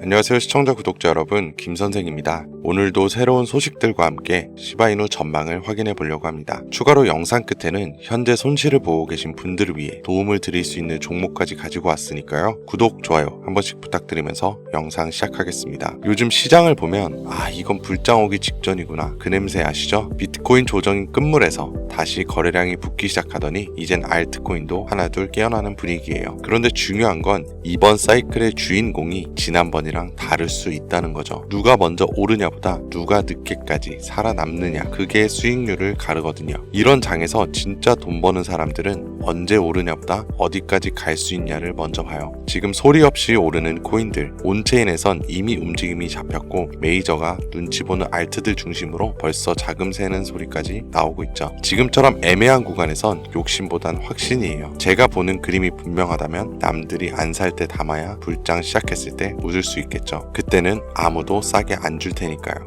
안녕하세요 시청자 구독자 여러분 김선생입니다. 오늘도 새로운 소식들과 함께 시바이누 전망을 확인해 보려고 합니다. 추가로 영상 끝에는 현재 손실을 보고 계신 분들을 위해 도움을 드릴 수 있는 종목까지 가지고 왔으니까요. 구독, 좋아요 한 번씩 부탁드리면서 영상 시작하겠습니다. 요즘 시장을 보면 아 이건 불장 오기 직전이구나 그 냄새 아시죠? 비트코인 조정인 끝물에서 다시 거래량이 붙기 시작하더니 이젠 알트코인도 하나둘 깨어나는 분위기예요. 그런데 중요한 건 이번 사이클의 주인공이 지난번 이랑 다를 수 있다는 거죠. 누가 먼저 오르냐보다 누가 늦게까지 살아남느냐 그게 수익률을 가르거든요. 이런 장에서 진짜 돈 버는 사람들은 언제 오르냐보다 어디까지 갈 수 있냐를 먼저 봐요. 지금 소리 없이 오르는 코인들 온체인에선 이미 움직임이 잡혔고 메이저가 눈치 보는 알트들 중심으로 벌써 자금 새는 소리까지 나오고 있죠. 지금처럼 애매한 구간에선 욕심보단 확신이에요. 제가 보는 그림이 분명하다면 남들이 안 살 때 담아야 불장 시작했을 때 묻을 수 있겠죠. 그때는 아무도 싸게 안 줄 테니까요.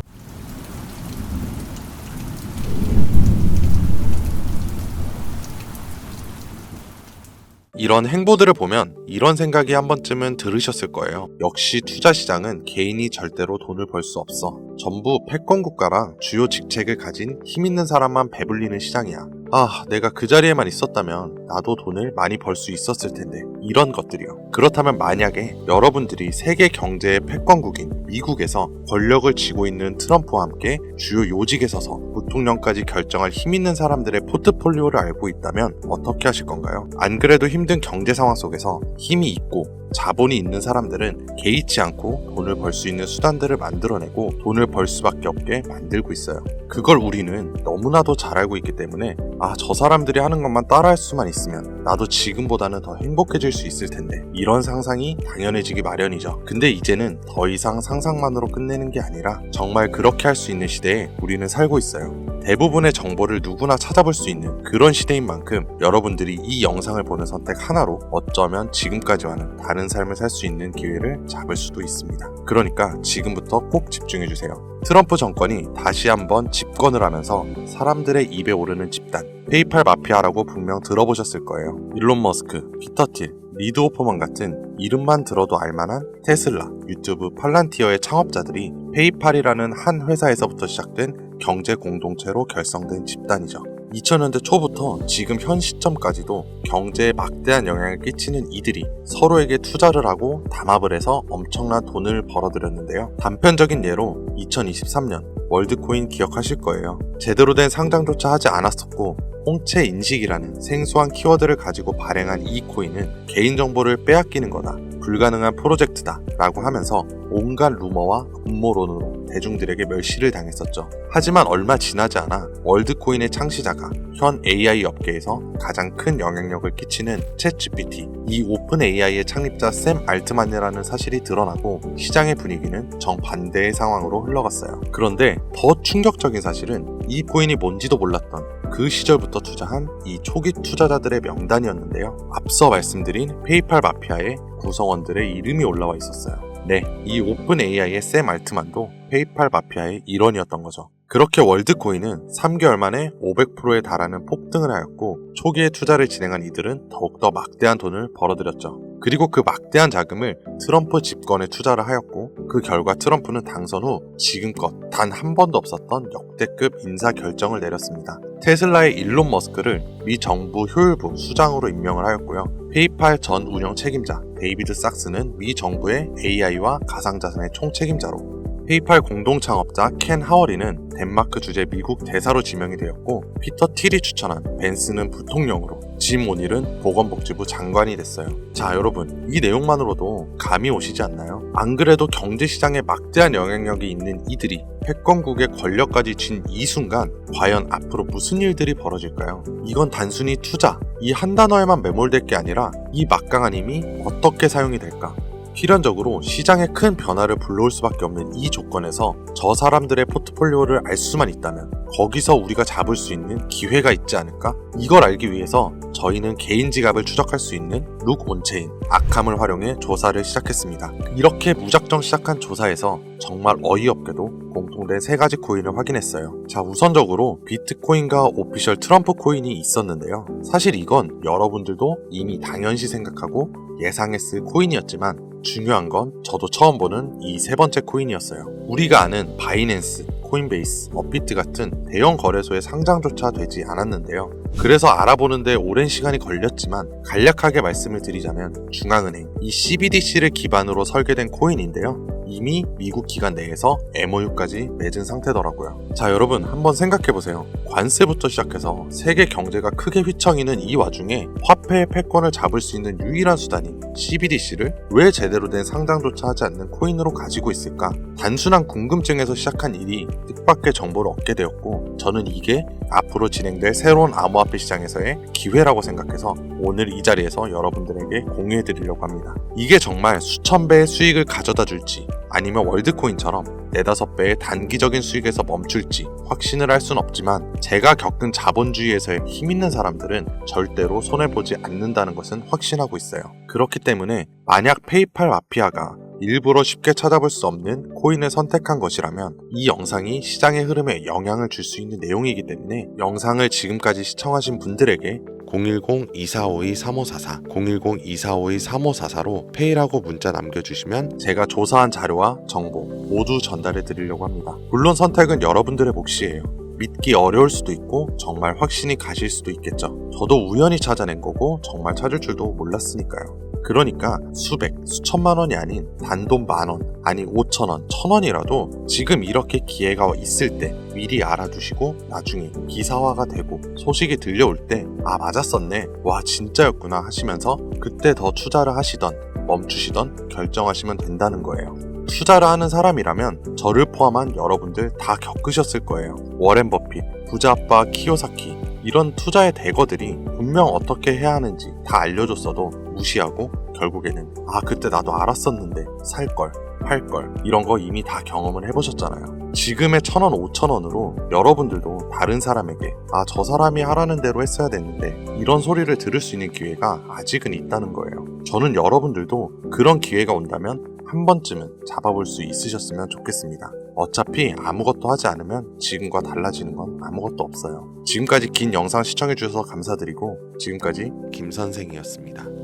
이런 행보들을 보면 이런 생각이 한 번쯤은 들으셨을 거예요. 역시 투자 시장은 개인이 절대로 돈을 벌 수 없어. 전부 패권 국가랑 주요 직책을 가진 힘 있는 사람만 배불리는 시장이야. 아, 내가 그 자리에만 있었다면 나도 돈을 많이 벌 수 있었을 텐데. 이런 것들이요. 그렇다면 만약에 여러분들이 세계 경제의 패권국인 미국에서 권력을 쥐고 있는 트럼프와 함께 주요 요직에 서서 부통령까지 결정할 힘 있는 사람들의 포트폴리오를 알고 있다면 어떻게 하실 건가요? 안 그래도 힘든 경제 상황 속에서 힘이 있고 자본이 있는 사람들은 개의치 않고 돈을 벌 수 있는 수단들을 만들어내고 돈을 벌 수밖에 없게 만들고 있어요. 그걸 우리는 너무나도 잘 알고 있기 때문에 아, 저 사람들이 하는 것만 따라할 수만 있으면 나도 지금보다는 더 행복해질 수 있을 텐데 이런 상상이 당연해지기 마련이죠. 근데 이제는 더 이상 상상만으로 끝내는 게 아니라 정말 그렇게 할 수 있는 시대에 우리는 살고 있어요. 대부분의 정보를 누구나 찾아볼 수 있는 그런 시대인 만큼 여러분들이 이 영상을 보는 선택 하나로 어쩌면 지금까지와는 다른 삶을 살 수 있는 기회를 잡을 수도 있습니다. 그러니까 지금부터 꼭 집중해 주세요. 트럼프 정권이 다시 한번 집권을 하면서 사람들의 입에 오르는 집단 페이팔 마피아라고 분명 들어보셨을 거예요. 일론 머스크, 피터 틸, 리드 오퍼먼 같은 이름만 들어도 알만한 테슬라, 유튜브 팔란티어의 창업자들이 페이팔이라는 한 회사에서부터 시작된 경제 공동체로 결성된 집단이죠. 2000년대 초부터 지금 현 시점까지도 경제에 막대한 영향을 끼치는 이들이 서로에게 투자를 하고 담합을 해서 엄청난 돈을 벌어들였는데요. 단편적인 예로 2023년 월드코인 기억하실 거예요. 제대로 된 상장조차 하지 않았었고 홍채 인식이라는 생소한 키워드를 가지고 발행한 이 코인은 개인정보를 빼앗기는 거나 불가능한 프로젝트다 라고 하면서 온갖 루머와 음모론으로 대중들에게 멸시를 당했었죠. 하지만 얼마 지나지 않아 월드코인의 창시자가 현 AI 업계에서 가장 큰 영향력을 끼치는 챗GPT, 이 오픈 AI의 창립자 샘 알트만이라는 사실이 드러나고 시장의 분위기는 정반대의 상황으로 흘러갔어요. 그런데 더 충격적인 사실은 이 코인이 뭔지도 몰랐던 그 시절부터 투자한 이 초기 투자자들의 명단이었는데요. 앞서 말씀드린 페이팔 마피아의 구성원들의 이름이 올라와 있었어요. 네, 이 오픈 AI의 샘 알트만도 페이팔 마피아의 일원이었던 거죠. 그렇게 월드코인은 3개월 만에 500%에 달하는 폭등을 하였고 초기에 투자를 진행한 이들은 더욱더 막대한 돈을 벌어들였죠. 그리고 그 막대한 자금을 트럼프 집권에 투자를 하였고 그 결과 트럼프는 당선 후 지금껏 단 한 번도 없었던 역대급 인사 결정을 내렸습니다. 테슬라의 일론 머스크를 미 정부 효율부 수장으로 임명을 하였고요. 페이팔 전 운영 책임자 데이비드 sak스는 미 정부의 AI와 가상자산의 총책임자로 페이팔 공동 창업자 켄 하워리는 덴마크 주재 미국 대사로 지명이 되었고 피터 틸이 추천한 벤스는 부통령으로 짐 오닐은 보건복지부 장관이 됐어요. 자 여러분 이 내용만으로도 감이 오시지 않나요? 안 그래도 경제시장에 막대한 영향력이 있는 이들이 패권국의 권력까지 쥔이 순간 과연 앞으로 무슨 일들이 벌어질까요? 이건 단순히 투자 이 한 단어에만 매몰될 게 아니라 이 막강한 힘이 어떻게 사용이 될까? 필연적으로 시장에 큰 변화를 불러올 수밖에 없는 이 조건에서 저 사람들의 포트폴리오를 알 수만 있다면 거기서 우리가 잡을 수 있는 기회가 있지 않을까? 이걸 알기 위해서 저희는 개인 지갑을 추적할 수 있는 룩 온체인 아캄을 활용해 조사를 시작했습니다. 이렇게 무작정 시작한 조사에서 정말 어이없게도 공통된 세 가지 코인을 확인했어요. 자, 우선적으로 비트코인과 오피셜 트럼프 코인이 있었는데요. 사실 이건 여러분들도 이미 당연시 생각하고 예상했을 코인이었지만 중요한 건 저도 처음 보는 이 세 번째 코인이었어요. 우리가 아는 바이낸스, 코인베이스, 업비트 같은 대형 거래소의 상장조차 되지 않았는데요. 그래서 알아보는데 오랜 시간이 걸렸지만 간략하게 말씀을 드리자면 중앙은행 이 CBDC를 기반으로 설계된 코인인데요. 이미 미국 기관 내에서 MOU까지 맺은 상태더라고요. 자, 여러분 한번 생각해 보세요. 관세부터 시작해서 세계 경제가 크게 휘청이는 이 와중에 화폐의 패권을 잡을 수 있는 유일한 수단인 CBDC를 왜 제대로 된 상장조차 하지 않는 코인으로 가지고 있을까? 단순한 궁금증에서 시작한 일이 뜻밖의 정보를 얻게 되었고 저는 이게 앞으로 진행될 새로운 암호화폐 시장에서의 기회라고 생각해서 오늘 이 자리에서 여러분들에게 공유해 드리려고 합니다. 이게 정말 수천 배의 수익을 가져다 줄지 아니면 월드코인처럼 네다섯 배의 단기적인 수익에서 멈출지 확신을 할 순 없지만 제가 겪은 자본주의에서의 힘 있는 사람들은 절대로 손해보지 않는다는 것은 확신하고 있어요. 그렇기 때문에 만약 페이팔 마피아가 일부러 쉽게 찾아볼 수 없는 코인을 선택한 것이라면 이 영상이 시장의 흐름에 영향을 줄 수 있는 내용이기 때문에 영상을 지금까지 시청하신 분들에게 010-2452-3544, 010-2452-3544로 페이라고 문자 남겨주시면 제가 조사한 자료와 정보 모두 전달해 드리려고 합니다. 물론 선택은 여러분들의 몫이에요. 믿기 어려울 수도 있고 정말 확신이 가실 수도 있겠죠. 저도 우연히 찾아낸 거고 정말 찾을 줄도 몰랐으니까요. 그러니까 수백, 수천만 원이 아닌 단돈 만 원, 아니 오천 원, 천 원이라도 지금 이렇게 기회가 있을 때 미리 알아두시고 나중에 기사화가 되고 소식이 들려올 때 아 맞았었네, 와 진짜였구나 하시면서 그때 더 투자를 하시던 멈추시던 결정하시면 된다는 거예요. 투자를 하는 사람이라면 저를 포함한 여러분들 다 겪으셨을 거예요. 워렌 버핏, 부자 아빠 키요사키 이런 투자의 대거들이 분명 어떻게 해야 하는지 다 알려줬어도 무시하고 결국에는 아 그때 나도 알았었는데 살 걸 팔 걸 이런 거 이미 다 경험을 해보셨잖아요. 지금의 천 원 오천 원으로 여러분들도 다른 사람에게 아 저 사람이 하라는 대로 했어야 됐는데 이런 소리를 들을 수 있는 기회가 아직은 있다는 거예요. 저는 여러분들도 그런 기회가 온다면 한 번쯤은 잡아볼 수 있으셨으면 좋겠습니다. 어차피 아무것도 하지 않으면 지금과 달라지는 건 아무것도 없어요. 지금까지 긴 영상 시청해주셔서 감사드리고 지금까지 김선생이었습니다.